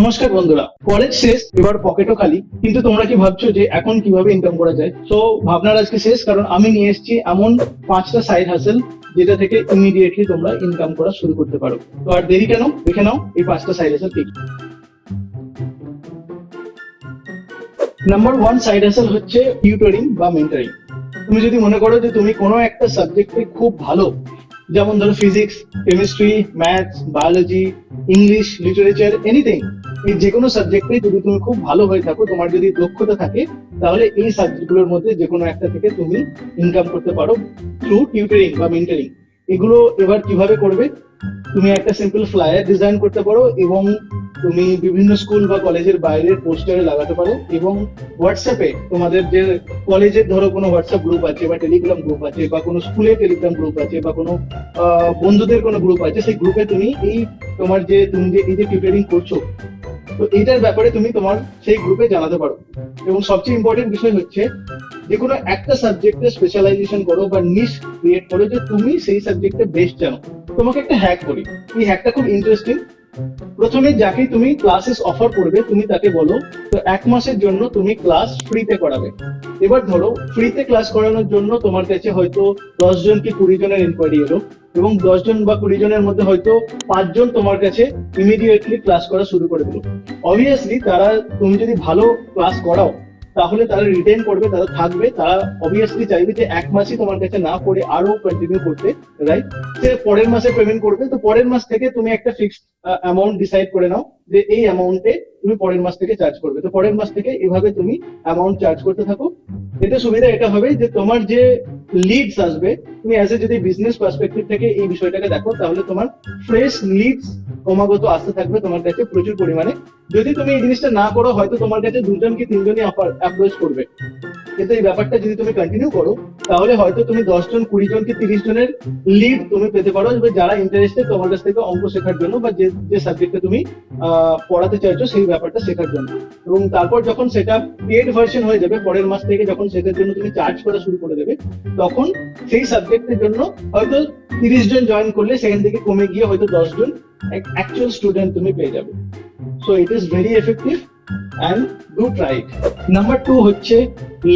নমস্কার বন্ধুরা। কলেজ শেষ, এবার পকেটও খালি। কিন্তু তোমরা কি ভাবছ যে এখন কীভাবে ইনকাম করা যায়? তো ভাবনার আজকে শেষ, কারণ আমি নিয়ে এসেছি এমন পাঁচটা সাইড হাসেল যেটা থেকে ইমিডিয়েটলি তোমরা ইনকাম করা শুরু করতে পারো। তো আর দেরি কেন? দেখে নাও এই পাঁচটা সাইড হাসেল কি। নাম্বার ওয়ান সাইড হাসেল হচ্ছে টিউটরিং বা মেন্টারিং তুমি যদি মনে করো যে তুমি কোনো একটা সাবজেক্টে খুব ভালো, যেমন ধরো physics chemistry maths biology English literature anything এই যে কোনো সাবজেক্টে যদি তুমি খুব ভালো হয়ে থাকো, তোমার যদি দক্ষতা থাকে, তাহলে এই সাবজেক্টগুলোর মধ্যে যে কোনো একটা থেকে তুমি ইনকাম করতে পারো থ্রু টিউটরিং বা মেন্টারিং এগুলো এবার কীভাবে করবে? তুমি একটা সিম্পল ফ্লায়ার ডিজাইন করতে পারো এবং তুমি বিভিন্ন স্কুল বা কলেজের বাইরের পোস্টারে লাগাতে পারো এবং হোয়াটসঅ্যাপে তোমাদের যে কলেজের ধরো কোনো হোয়াটসঅ্যাপ গ্রুপ আছে বা টেলিগ্রাম গ্রুপ আছে বা কোনো স্কুলের টেলিগ্রাম গ্রুপ আছে বা কোনো বন্ধুদের কোনো গ্রুপ আছে, সেই গ্রুপে তুমি এই তোমার যে, তুমি যে, এই যে টিউটারিং করছ তো এইটার ব্যাপারে তুমি তোমার সেই গ্রুপে জানাতে পারো। এবং সবচেয়ে ইম্পর্টেন্ট বিষয় হচ্ছে, যে কোনো একটা সাবজেক্টে স্পেশালাইজেশন করো বা নিশ ক্রিয়েট করো যে তুমি সেই সাবজেক্টে বেস্ট জানো। তোমাকে একটা হ্যাক করি। এই হ্যাকটা খুব ইন্টারেস্টিং প্রথমে যাকে তুমি ক্লাসেস অফার করবে, তুমি তাকে বলো, তো এক মাসের জন্য তুমি ক্লাস ফ্রিতে করাবে। এবার ধরো ফ্রিতে ক্লাস করানোর জন্য তোমার কাছে হয়তো দশ জন কি কুড়ি জনের ইনকোয়ারি এলো এবং দশ জন বা কুড়ি জনের মধ্যে হয়তো পাঁচজন তোমার কাছে ইমিডিয়েটলি ক্লাস করা শুরু করে দিল। অবভিয়াসলি তারা, তুমি যদি ভালো ক্লাস করাও তাহলে তারা রিটেন করবে, তারা থাকবে, তারা অবভিয়াসলি চাইবে যে এক মাসই তোমার কাছে না করে আরও কন্টিনিউ করতে রাইট সে পরের মাসে পেমেন্ট করবে, তো পরের মাস থেকে তুমি একটা ফিক্সড অ্যামাউন্ট ডিসাইড করে নাও যে এই অ্যামাউন্টে তুমি পরের মাস থেকে চার্জ করবে। তো পরের মাস থেকে এভাবে তুমি অ্যামাউন্ট চার্জ করতে থাকো। এতে সুবিধা এটা হবে যে তোমার যে লিডস আসবে, তুমি অ্যাজ এ যদি বিজনেস পার্সপেক্টিভ থেকে এই বিষয়টাকে দেখো, তাহলে তোমার ফ্রেশ লিডস ক্রমাগত আসতে থাকবে তোমার কাছে প্রচুর পরিমাণে। যদি তুমি এই জিনিসটা না করো, হয়তো তোমার কাছে দুজন কি তিনজনই অ্যাপ্রোচ করবে। কিন্তু এই ব্যাপারটা যদি তুমি কন্টিনিউ করো, তাহলে হয়তো তুমি দশ জন কুড়ি জন কি তিরিশ জনের লিড তুমি পেতে পারো যারা ইন্টারেস্টেড তোমার কাছ থেকে অঙ্ক শেখার জন্য বা যে যে সাবজেক্টে তুমি পড়াতে চাইছো সেই ব্যাপারটা শেখার জন্য। এবং তারপর যখন সেটা পেড ভার্সন হয়ে যাবে, পরের মাস থেকে যখন সেটার জন্য তুমি চার্জ করা শুরু করে দেবে, তখন সেই সাবজেক্টের জন্য হয়তো তিরিশ জন জয়েন করলে সেখান থেকে কমে গিয়ে হয়তো দশ জন অ্যাকচুয়াল স্টুডেন্ট তুমি পেয়ে যাবে so it is very effective and do try number two হচ্ছে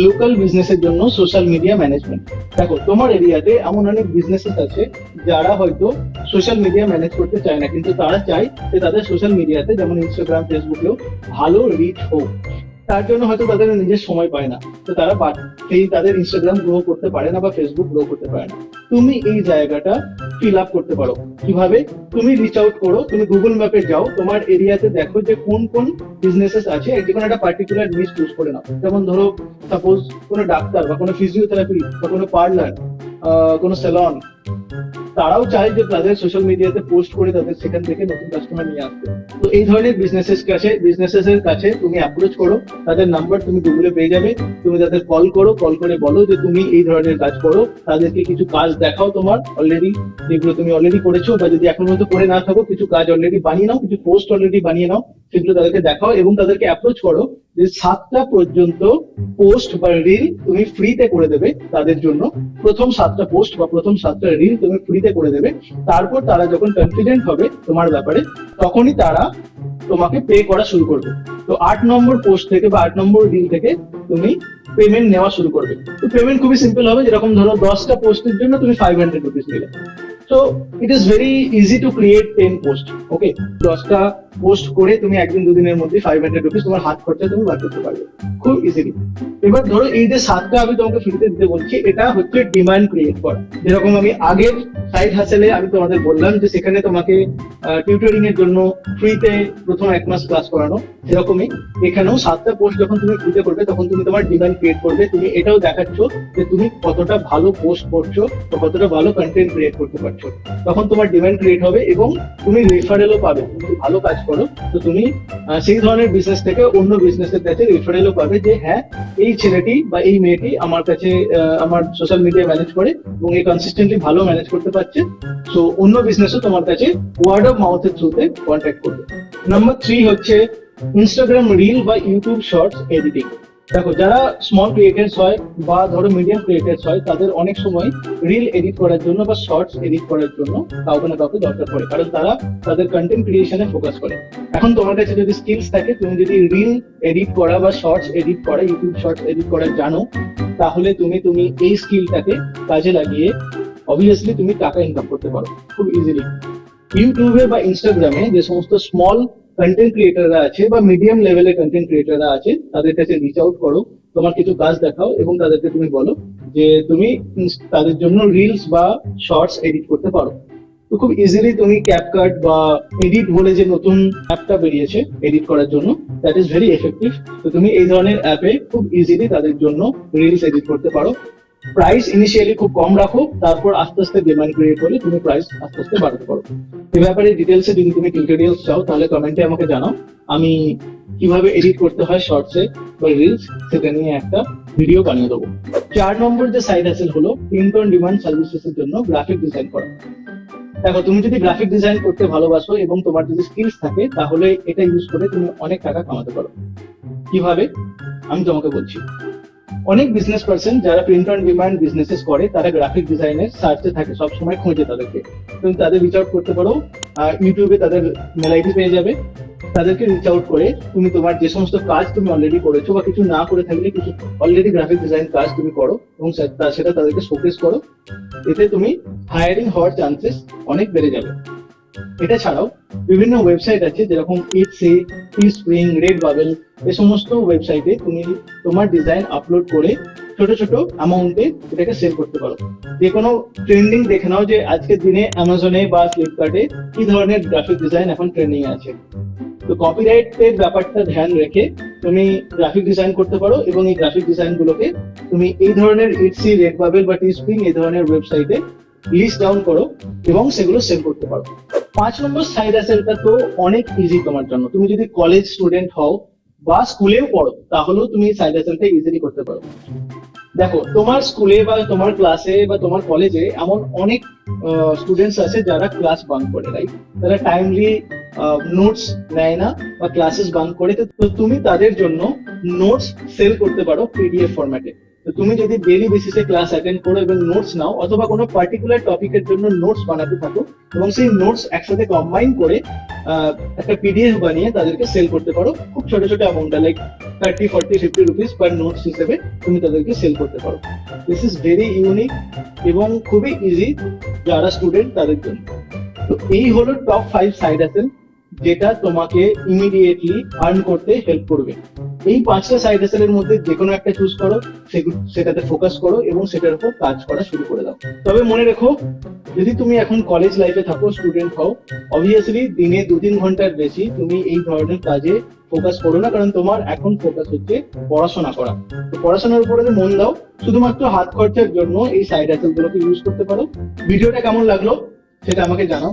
লোকাল বিজনেসের জন্য সোশ্যাল মিডিয়া ম্যানেজমেন্ট দেখো, তোমার এরিয়াতে এমন অনেক বিজনেসেস আছে যারা হয়তো সোশ্যাল মিডিয়া ম্যানেজ করতে চায় না, কিন্তু তারা চায় যে তাদের সোশ্যাল মিডিয়াতে যেমন ইনস্টাগ্রাম ফেসবুকেও ভালো রিচ হোক। তার জন্য হয়তো তাদের নিজের সময় পায় না। তো তারা সেই তাদের ইনস্টাগ্রাম গ্রো করতে পারে না বা ফেসবুক গ্রো করতে পারে না। তুমি এই জায়গাটা ফিল আপ করতে পারো। কীভাবে? তুমি রিচ আউট করো, তুমি গুগল ম্যাপে যাও, তোমার এরিয়াতে দেখো যে কোন কোন বিজনেসেস আছে যে কোনো একটা পার্টিকুলার নিশ চুজ করে নাও। যেমন ধরো সাপোজ কোনো ডাক্তার বা কোনো ফিজিওথেরাপি বা কোনো পার্লার কোনো সেলন তারাও চায় যে তাদের সোশ্যাল মিডিয়াতে পোস্ট করে তাদের সেখান থেকে নতুন কাস্টমার নিয়ে আসতে। তো এই ধরনের বিজনেসের কাছে বিজনেসেস এর কাছে তুমি অ্যাপ্রোচ করো, তাদের নাম্বার তুমি গুগলে পেয়ে যাবে, তুমি তাদের কল করো কল করে বলো যে তুমি এই ধরনের কাজ করো, তাদেরকে কিছু কাজ দেখাও তোমার অলরেডি যেগুলো তুমি অলরেডি করেছ বা যদি এখন পর্যন্ত করে না থাকো, কিছু কাজ অলরেডি বানিয়ে নাও, কিছু পোস্ট অলরেডি বানিয়ে নাও, সেগুলো তাদেরকে দেখাও এবং তাদেরকে অ্যাপ্রোচ করো যে সাতটা পর্যন্ত পোস্ট বা রিল তুমি ফ্রিতে করে দেবে তাদের জন্য। প্রথম সাতটা পোস্ট বা প্রথম সাতটা রিল তুমি ফ্রিতে করে দেবে। তারপর তারা যখন কনফিডেন্ট হবে তোমার ব্যাপারে, তখনই তারা তোমাকে পে করা শুরু করবে। তো আট নম্বর পোস্ট থেকে বা আট নম্বর রিল থেকে তুমি পেমেন্ট নেওয়া শুরু করবে। তো পেমেন্ট খুবই সিম্পল হবে, যেরকম ধরো দশটা পোস্টের জন্য তুমি ফাইভ হান্ড্রেড রুপিস নিলে। তো it is very easy to create ten post okay দশটা পোস্ট করে তুমি একদিন দুদিনের মধ্যে ফাইভ হান্ড্রেড রুপিস তোমার হাত খরচা তুমি বার করতে পারবে। খুব ইজিলি এবার ধরো এই যে সাতটা আমি তোমাকে ফ্রিতে দিতে বলছি, এটা হচ্ছে ডিমান্ড ক্রিয়েট করা। যেরকম আমি আগের সাইড হাসেলে আমি তোমাদের বললাম যে সেখানে তোমাকে টিউটরিং এর জন্য ফ্রিতে প্রথম এক মাস ক্লাস করানো, সেরকমই। এখানেও সাতটা পোস্ট যখন তুমি ফ্রিতে করবে, তখন তুমি তোমার ডিমান্ড ক্রিয়েট করবে। তুমি এটাও দেখাচ্ছ যে তুমি কতটা ভালো পোস্ট করছ বা কতটা ভালো কন্টেন্ট ক্রিয়েট করতে পারছ। তখন তোমার ডিমান্ড ক্রিয়েট হবে এবং তুমি রেফারেলও পাবে। তুমি ভালো কাজ করো। তো তুমি সেই ধরনের বিজনেস থেকে অন্য বিজনেসের কাছে রেফারেলও পাবে যে হ্যাঁ এই ছেলেটি বা এই মেয়েটি আমার কাছে আমার সোশ্যাল মিডিয়া ম্যানেজ করে এবং এই কনসিস্টেন্টলি ভালো ম্যানেজ করতে পারছে। সো অন্য বিজনেসও তোমার কাছে ওয়ার্ড অফ মাউথের থ্রুতে কন্ট্যাক্ট করবে। নাম্বার থ্রি হচ্ছে ইনস্টাগ্রাম রিল বা ইউটিউব শর্টস এডিটিং দেখো, যারা স্মল ক্রিয়েটার্স হয় বা ধরো মিডিয়াম ক্রিয়েটার্স হয়, তাদের অনেক সময় রিল এডিট করার জন্য বা শর্টস এডিট করার জন্য কাউকে না কাউকে দরকার পড়ে। কারণ তারা তাদের কন্টেন্ট ক্রিয়েশনে ফোকাস করে। এখন তোমার কাছে যদি স্কিলস থাকে, তুমি যদি রিল এডিট করা বা শর্টস এডিট করা ইউটিউব শর্টস এডিট করা জানো, তাহলে তুমি তুমি এই স্কিলটাকে কাজে লাগিয়ে অবভিয়াসলি তুমি টাকা ইনকাম করতে পারো খুব ইজিলি ইউটিউবে বা ইনস্টাগ্রামে যে সমস্ত স্মল কন্টেন্ট ক্রিয়েটাররা আছে বা মিডিয়াম লেভেলের কন্টেন্ট ক্রিয়েটাররা আছে, তাদের কাছে রিচ আউট করো, তোমার কিছু কাজ দেখাও এবং তাদেরকে তুমি বলো যে তুমি তাদের জন্য রিলস বা শর্টস এডিট করতে পারো। তো খুব ইজিলি তুমি ক্যাপকাট বা এডিট বলে যে নতুন অ্যাপটা বেরিয়েছে এডিট করার জন্য দ্যাট ইজ ভেরি এফেক্টিভ তো তুমি এই ধরনের অ্যাপে খুব ইজিলি তাদের জন্য রিলস এডিট করতে পারো। প্রাইস ইনিশিয়ালি খুব কম রাখো তারপর আস্তে আস্তে ডিমান্ড ক্রিয়েট হলে তুমি প্রাইস আস্তে আস্তে বাড়াতে পারো। এ ব্যাপারে ডিটেলসে যদি তুমি টিউটোরিয়ালস চাও, তাহলে কমেন্টে আমাকে জানাও। আমি কীভাবে এডিট করতে হয় শর্টসে বা রিলস সেটা নিয়ে একটা ভিডিও বানিয়ে দেবো। চার নম্বর যে সাইড হাসেল হলো অন ডিমান্ড সার্ভিসেসের জন্য গ্রাফিক ডিজাইন করা। দেখো, তুমি যদি গ্রাফিক ডিজাইন করতে ভালোবাসো এবং তোমার যদি স্কিলস থাকে, তাহলে এটা ইউজ করে তুমি অনেক টাকা কামাতে পারো। কীভাবে? আমি তোমাকে বলছি। অনেক বিজনেস পার্সন যারা প্রিন্ট অন ডিমান্ড বিজনেসেস করে, তারা গ্রাফিক ডিজাইনের সার্চে থাকে, সবসময় খোঁজে তাদেরকে। তুমি তাদের রিচ আউট করতে পারো ইউটিউবে তাদের মেল আইডি পেয়ে যাবে। তাদেরকে রিচ আউট করে তুমি তোমার যে সমস্ত কাজ তুমি অলরেডি করেছ বা কিছু না করে থাকলে কিছু অলরেডি গ্রাফিক ডিজাইন কাজ তুমি করো এবং সেটা তাদেরকে শোকেস করো। এতে তুমি হায়ারিং হওয়ার চান্সেস অনেক বেড়ে যাবে। এটা ছাড়াও বিভিন্ন ওয়েবসাইট আছে, যেরকম Etsy Teespring Redbubble এই সমস্ত ওয়েবসাইটে তুমি তোমার ডিজাইন আপলোড করে ছোট ছোট অ্যামাউন্টে এটাকে সেল করতে পারো। যে কোনো ট্রেন্ডিং দেখে নাও যে আজকের দিনে অ্যামাজনে বা ফ্লিপকার্টে কি ধরনের গ্রাফিক ডিজাইন এখন ট্রেন্ডিং আছে। তো কপিরাইট এর ব্যাপারটা ধ্যান রেখে তুমি গ্রাফিক ডিজাইন করতে পারো এবং এই গ্রাফিক ডিজাইন গুলোকে তুমি এই ধরনের ইটসি রেড বাবেল বা টি স্প্রিং এই ধরনের ওয়েবসাইটে লিস্ট ডাউন করো এবং সেগুলো সেল করতে পারো। পাঁচ নম্বর সাইড অ্যাসেলটা তো অনেক ইজি তোমার জন্য। তুমি যদি কলেজ স্টুডেন্ট হও বা স্কুলেও পড়ো, তাহলেও তুমি সাইড অ্যাসেলটা ইজিলি করতে পারো। দেখো, তোমার স্কুলে বা তোমার ক্লাসে বা তোমার কলেজে এমন অনেক স্টুডেন্টস আছে যারা ক্লাস বাঙ্ক করে রাইট তারা টাইমলি নোটস নেয় না বা ক্লাসেস বাঙ্ক করে। তো তুমি তাদের জন্য নোটস সেল করতে পারো পিডিএফ ফরম্যাটে তো তুমি যদি ডেলি বেসিসে ক্লাস অ্যাটেন্ড করো এবং নোটস নাও, অথবা কোনো পার্টিকুলার টপিকের জন্য নোটস বানাতে থাকো, এবং সেই নোটস একসাথে কম্বাইন করে একটা পিডিএফ বানিয়ে তাদেরকে সেল করতে পারো। খুব ছোট ছোট অ্যামাউন্টে like thirty forty fifty rupees per notes হিসেবে তুমি তাদেরকে সেল করতে পারো। দিস ইজ ভেরি ইউনিক এবং খুবই ইজি যারা স্টুডেন্ট তাদের জন্য। তো এই হলো টপ ফাইভ সাইড অ্যাসেল যেটা তোমাকে ইমিডিয়েটলি আর্ন করতে হেল্প করবে। এই পাঁচটা সাইড এর মধ্যে যে কোনো একটা চুজ করো সেটাতে ফোকাস করো এবং সেটার উপর কাজ করা শুরু করে দাও। তবে মনে রেখো, যদি তুমি এখন কলেজ লাইফে থাকো স্টুডেন্ট হও অবভিয়াসলি দিনে দু তিন ঘণ্টার বেশি তুমি এই ধরনের কাজে ফোকাস করো না, কারণ তোমার এখন ফোকাস হচ্ছে পড়াশোনা করা। তো পড়াশোনার উপরে মন দাও, শুধুমাত্র হাত খরচার জন্য এই সাইড অ্যাসেল গুলোকে ইউজ করতে পারো। ভিডিওটা কেমন লাগল, সেটা আমাকে জানাও।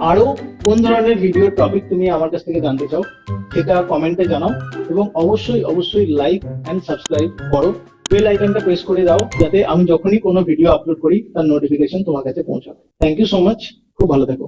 আরও কোন ধরনের ভিডিওর টপিক তুমি আমার কাছ থেকে জানতে চাও, সেটা কমেন্টে জানাও এবং অবশ্যই অবশ্যই লাইক অ্যান্ড সাবস্ক্রাইব করো। বেল আইকনটা প্রেস করে দাও, যাতে আমি যখনই কোনো ভিডিও আপলোড করি, তার নোটিফিকেশন তোমার কাছে পৌঁছাবে। থ্যাংক ইউ সো মাচ খুব ভালো থেকো।